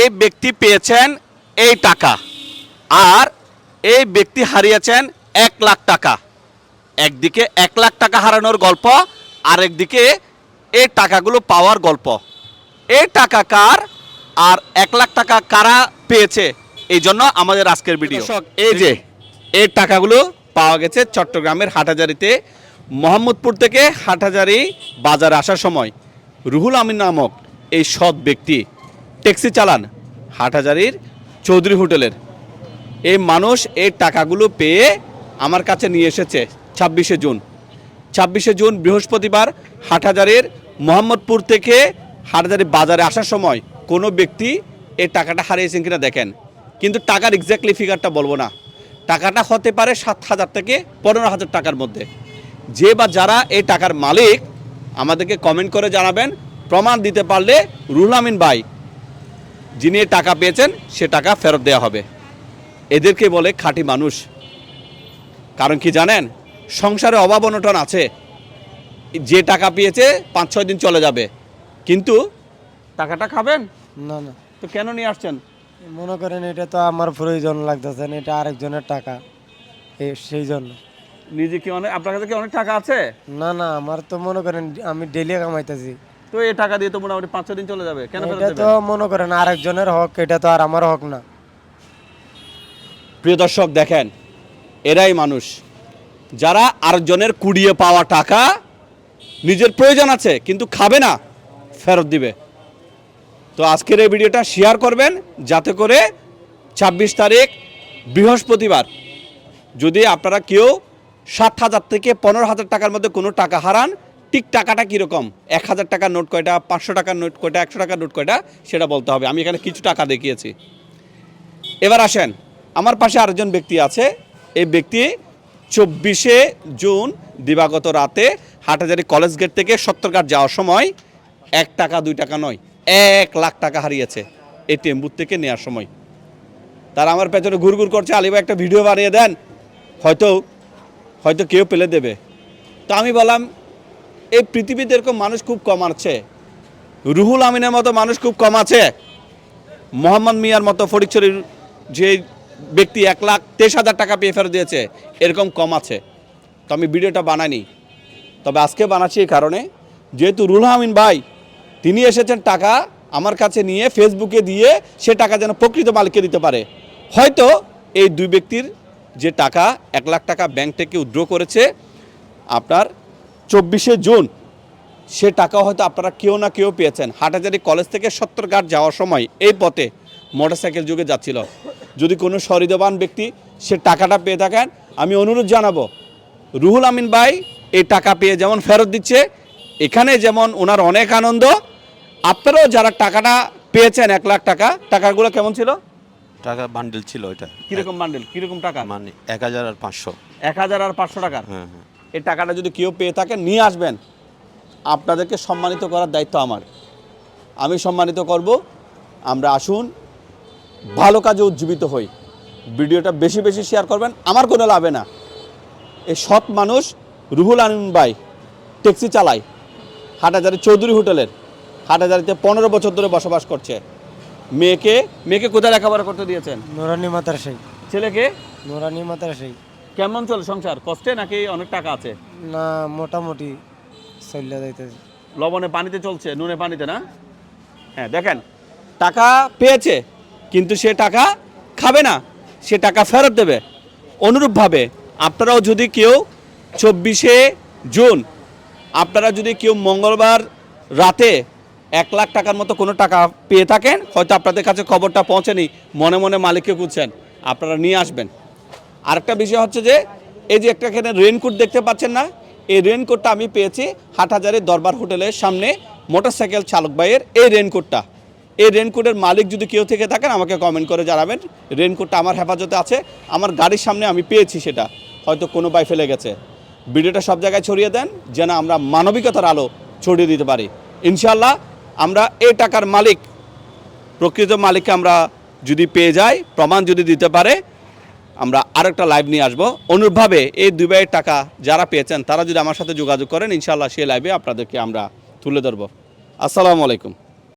এই ব্যক্তি পেয়েছেন এই টাকা আর এই ব্যক্তি হারিয়েছেন এক লাখ টাকা। একদিকে এক লাখ টাকা হারানোর গল্প আর একদিকে এই টাকাগুলো পাওয়ার গল্প। এই টাকা কার আর এক লাখ টাকা কারা পেয়েছে? এই জন্য আমাদের আজকের ভিডিও। এই যে এই টাকাগুলো পাওয়া গেছে চট্টগ্রামের হাটহাজারিতে। মোহাম্মদপুর থেকে হাটহাজারি বাজারে আসার সময়। রুহুল আমিন নামক এই সৎ ব্যক্তি ট্যাক্সি চালান হাটহাজারির চৌধুরী হোটেলের। এই মানুষ এই টাকাগুলো পেয়ে আমার কাছে নিয়ে এসেছে ছাব্বিশে জুন। ছাব্বিশে জুন বৃহস্পতিবার হাটহাজারির মোহাম্মদপুর থেকে হাটহাজারি বাজারে আসার সময় কোনো ব্যক্তি এই টাকাটা হারিয়েছেন কিনা দেখেন। কিন্তু টাকার এক্স্যাক্টলি ফিগারটা বলব না। টাকাটা হতে পারে সাত হাজার থেকে পনেরো হাজার টাকার মধ্যে। যে বা যারা এই টাকার মালিক, আমাদেরকে কমেন্ট করে জানাবেন। প্রমাণ দিতে পারলে রুহুল আমিন ভাই যিনি টাকা পেয়েছেন সে টাকা ফেরত দেওয়া হবে। এদেরকে বলে খাঁটি মানুষ। কারণ কি জানেন? সংসারে অভাব অনটন আছে। যে টাকা পেয়েছে পাঁচ ছয় দিন চলে যাবে। কিন্তু টাকাটা খাবেন? না না। তো কেন নিয়ে আসছেন? মনে করেন এটা তো আমার প্রয়োজন লাগতেছে না এটা আরেকজনের টাকা। সেই জন্য। নিজে কি অনেক আপনার কাছে কি অনেক টাকা আছে? না না আমার তো মনে করেন আমি ডেলি কামাইতেছি। তো এই টাকা দিয়ে তো মোটামুটি পাঁচ দিন চলে যাবে। কেন ফেরত এটা তো মনে করেন আরেকজনের হক এটা তো আর আমার হক না। প্রিয় দর্শক দেখেন এরাই মানুষ। যারা আরেকজনের কুড়িয়ে পাওয়া টাকা নিজের প্রয়োজন আছে কিন্তু খাবে না ফেরত দিবে। তো আজকের এই ভিডিওটা শেয়ার করবেন যাতে করে ছাব্বিশ তারিখ বৃহস্পতিবার যদি আপনারা কেউ সাত হাজার থেকে পনেরো হাজার টাকার মধ্যে কোনো টাকা হারান ঠিক টাকাটা কীরকম? এক হাজার টাকার নোট কয়টা? পাঁচশো টাকার নোট কয়টা? একশো টাকার নোট কয়টা? সেটা বলতে হবে। আমি এখানে কিছু টাকা দেখিয়েছি। এবার আসেন, আমার পাশে আরেকজন ব্যক্তি আছে। এই ব্যক্তি চব্বিশে জুন দিবাগত রাতে হাটাজারি কলেজ গেট থেকে সত্তরঘাট যাওয়ার সময় এক টাকা, দুই টাকা নয়, এক লাখ টাকা হারিয়েছে এই টেম্বুর থেকে নেওয়ার সময়। তারা আমার পেছনে ঘুরঘুর করছে আলিবা একটা ভিডিও বানিয়ে দেন। হয়তো হয়তো কেউ পেলে দেবে। তো আমি বললাম এই পৃথিবীতে এরকম মানুষ খুব কম আছে। রুহুল আমিনের মতো মানুষ খুব কম আছে। মোহাম্মদ মিয়ার মতো ফটিকছড়ির যে ব্যক্তি এক লাখ তেইশ হাজার টাকা পেয়ে ফেরত দিয়েছে, এরকম কম আছে। তো আমি ভিডিওটা বানাইনি। তবে আজকে বানাচ্ছি এই কারণে, যেহেতু রুহুল আমিন ভাই, তিনি এসেছেন টাকা আমার কাছে নিয়ে ফেসবুকে দিয়ে সে টাকা যেন প্রকৃত মালিককে দিতে পারে। হয়তো এই দুই ব্যক্তির যে টাকা এক লাখ টাকা ব্যাংক থেকে উইথড্র করেছে, আপনার চব্বিশে জুন সে টাকা হয়তো আপনারা কেউ না কেউ পেয়েছেন। হাটাজারি কলেজ থেকে সত্তরঘাট যাওয়ার সময় এই পথে মোটরসাইকেল যুগে যাচ্ছিল। যদি কোনো সহৃদবান ব্যক্তি সে টাকাটা পেয়ে থাকেন আমি অনুরোধ জানাব রুহুল আমিন ভাই এই টাকা পেয়ে যেমন ফেরত দিচ্ছে এখানে যেমন ওনার অনেক আনন্দ। আপনারাও যারা টাকাটা পেয়েছেন এক লাখ টাকা টাকাগুলো কেমন ছিল? টাকা বান্ডেল ছিল ওইটা। কীরকম বান্ডেল কীরকম টাকা? মানে এক হাজার আর পাঁচশো। এক হাজার আর পাঁচশো টাকা। হ্যাঁ হ্যাঁ। এই টাকাটা যদি কেউ পেয়ে থাকে নিয়ে আসবেন। আপনাদেরকে সম্মানিত করার দায়িত্ব আমার। আমি সম্মানিত করব। আমরা আসুন ভালো কাজে উজ্জীবিত হই। ভিডিওটা বেশি বেশি শেয়ার করবেন আমার কোনো লাভে না। এই সৎ মানুষ রুহুল আমিন ভাই ট্যাক্সি চালায়। হাটাজারি চৌধুরী হোটেলের। হাটাজারিতে পনেরো বছর ধরে বসবাস করছে। মেয়েকে মেয়েকে কোথায় লেখাপড়া করতে দিয়েছেন? নোরানি মাতার সেই ছেলেকে? নোরানি মাতার সেই কেমন চলে সংসার? কষ্টে নাকি অনেক টাকা আছে? না মোটামুটি চলিয়া যাইতেছে। লবণে পানিতে চলছে নুনে পানিতে না? হ্যাঁ দেখেন টাকা পেয়েছে কিন্তু সে টাকা খাবে না। সে টাকা ফেরত দেবে। অনুরূপভাবে আপনারাও যদি কেউ চব্বিশে জুন আপনারা যদি কেউ মঙ্গলবার রাতে এক লাখ টাকার মতো কোনো টাকা পেয়ে থাকেন হয়তো আপনাদের কাছে খবরটা পৌঁছেনি মনে মনে মালিককে খুঁজছেন আপনারা নিয়ে আসবেন। আরেকটা বিষয় হচ্ছে যে, এই যে একটা এখানে রেনকোট দেখতে পাচ্ছেন না, এই রেনকোটটা আমি পেয়েছি হাটহাজারের দরবার হোটেলের সামনে মোটরসাইকেল চালক ভাইয়ের এই রেনকোটটা এই রেনকোটের মালিক যদি কেউ থেকে থাকেন, আমাকে কমেন্ট করে জানাবেন। রেনকোটটা আমার হেফাজতে আছে, আমার গাড়ির সামনে আমি পেয়েছি সেটা। হয়তো কোনো বাই ফেলে গেছে। ভিডিওটা সব জায়গায় ছড়িয়ে দেন, যেন আমরা মানবিকতার আলো ছড়িয়ে দিতে পারি। ইনশাল্লাহ আমরা এই টাকার মালিক, প্রকৃত মালিককে আমরা যদি পেয়ে যাই, প্রমাণ যদি দিতে পারে আমরা আরেকটা লাইভ নিয়ে আসব। অনুরূপভাবে এই দুবাইয়ের টাকা যারা পেয়েছেন, তারা যদি আমার সাথে যোগাযোগ করেন ইনশাল্লাহ সেই লাইভে আপনাদেরকে আমরা তুলে ধরবো। আসসালামু আলাইকুম।